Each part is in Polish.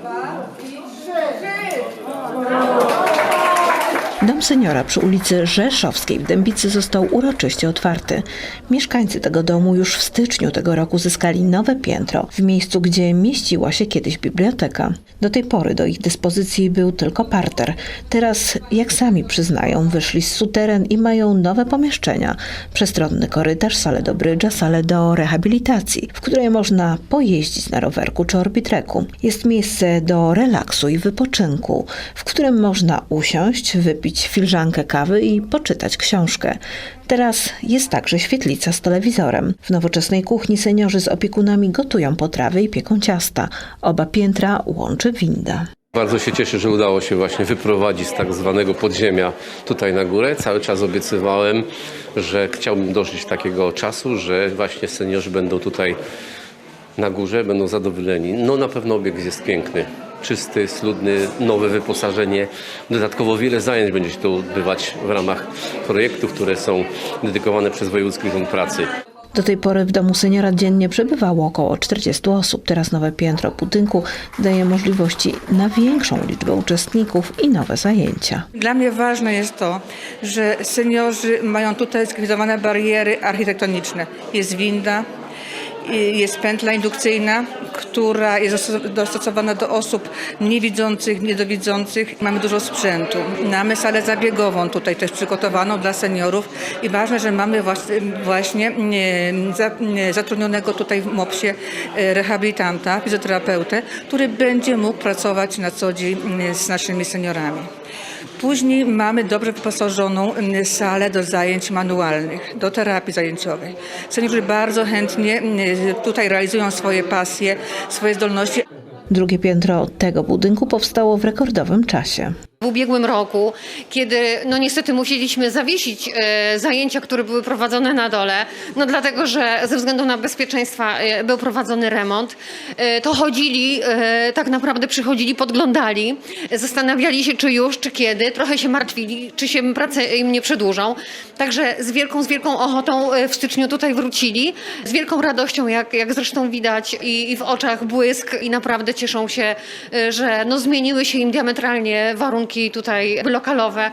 Dwa i trzy. trzy. Dom seniora przy ulicy Rzeszowskiej w Dębicy został uroczyście otwarty. Mieszkańcy tego domu już w styczniu tego roku zyskali nowe piętro w miejscu, gdzie mieściła się kiedyś biblioteka. Do tej pory do ich dyspozycji był tylko parter. Teraz, jak sami przyznają, wyszli z suteren i mają nowe pomieszczenia. Przestronny korytarz, salę do brydża, salę do rehabilitacji, w której można pojeździć na rowerku czy orbitreku. Jest miejsce do relaksu i wypoczynku, w którym można usiąść, wypić filiżankę kawy i poczytać książkę. Teraz jest także świetlica z telewizorem. W nowoczesnej kuchni seniorzy z opiekunami gotują potrawy i pieką ciasta. Oba piętra łączy winda. Bardzo się cieszę, że udało się właśnie wyprowadzić z tak zwanego podziemia tutaj na górę. Cały czas obiecywałem, że chciałbym dożyć takiego czasu, że właśnie seniorzy będą tutaj na górze, będą zadowoleni. No na pewno obiekt jest piękny, czysty, schludny, nowe wyposażenie. Dodatkowo wiele zajęć będzie się tu odbywać w ramach projektów, które są dedykowane przez Wojewódzki Urząd Pracy. Do tej pory w domu seniora dziennie przebywało około 40 osób. Teraz nowe piętro budynku daje możliwości na większą liczbę uczestników i nowe zajęcia. Dla mnie ważne jest to, że seniorzy mają tutaj zlikwidowane bariery architektoniczne. Jest winda, jest pętla indukcyjna, która jest dostos- dostosowana do osób niewidzących, niedowidzących. Mamy dużo sprzętu. Mamy salę zabiegową tutaj też przygotowaną dla seniorów i ważne, że mamy właśnie, e, e, zatrudnionego tutaj w MOPS-ie e, rehabilitanta, fizjoterapeutę, który będzie mógł pracować na co dzień z naszymi seniorami. Później mamy dobrze wyposażoną mm, salę do zajęć manualnych, do terapii zajęciowej. Seniorzy bardzo chętnie mm, tutaj realizują swoje pasje, swoje zdolności. Drugie piętro tego budynku powstało w rekordowym czasie. W ubiegłym roku, kiedy no niestety musieliśmy zawiesić e, zajęcia, które były prowadzone na dole, no dlatego, że ze względu na bezpieczeństwa e, był prowadzony remont, e, to chodzili, e, tak naprawdę przychodzili, podglądali, zastanawiali się czy już, czy kiedy, trochę się martwili, czy się prace im nie przedłużą. Także z wielką, z wielką ochotą e, w styczniu tutaj wrócili, z wielką radością, jak, jak zresztą widać i, i w oczach błysk i naprawdę cieszą się, e, że no zmieniły się im diametralnie warunki tutaj lokalowe.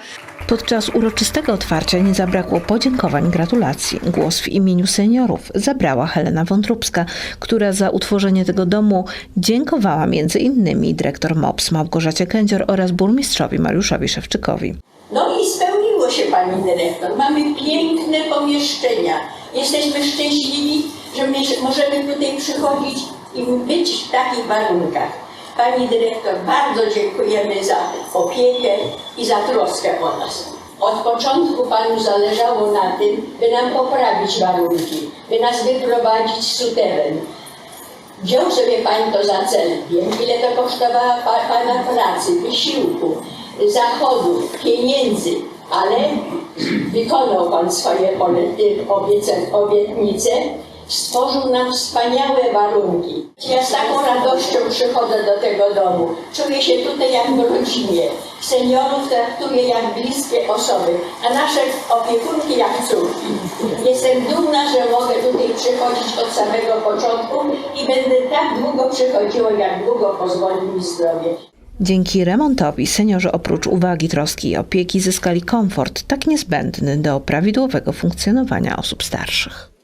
Podczas uroczystego otwarcia nie zabrakło podziękowań i gratulacji. Głos w imieniu seniorów zabrała Helena Wątróbska, która za utworzenie tego domu dziękowała między innymi dyrektor MOPS Małgorzacie Kędzior oraz burmistrzowi Mariuszowi Szewczykowi. No i spełniło się Pani Dyrektor. Mamy piękne pomieszczenia. Jesteśmy szczęśliwi, że my możemy tutaj przychodzić i być w takich warunkach. Pani Dyrektor, bardzo dziękujemy za opiekę i za troskę o nas. Od początku Panu zależało na tym, by nam poprawić warunki, by nas wyprowadzić z suteren. Wziął sobie Pan to za cel. Wiem, ile to kosztowała pa, Pana pracy, wysiłku, zachodów, pieniędzy, ale wykonał Pan swoje obietnice, stworzył nam wspaniałe warunki. Ja z taką radością przychodzę do tego domu. Czuję się tutaj jak w rodzinie. Seniorów traktuję jak bliskie osoby, a nasze opiekunki jak córki. Jestem dumna, że mogę tutaj przychodzić od samego początku i będę tak długo przychodziła, jak długo pozwoli mi zdrowie. Dzięki remontowi seniorzy oprócz uwagi, troski i opieki zyskali komfort tak niezbędny do prawidłowego funkcjonowania osób starszych.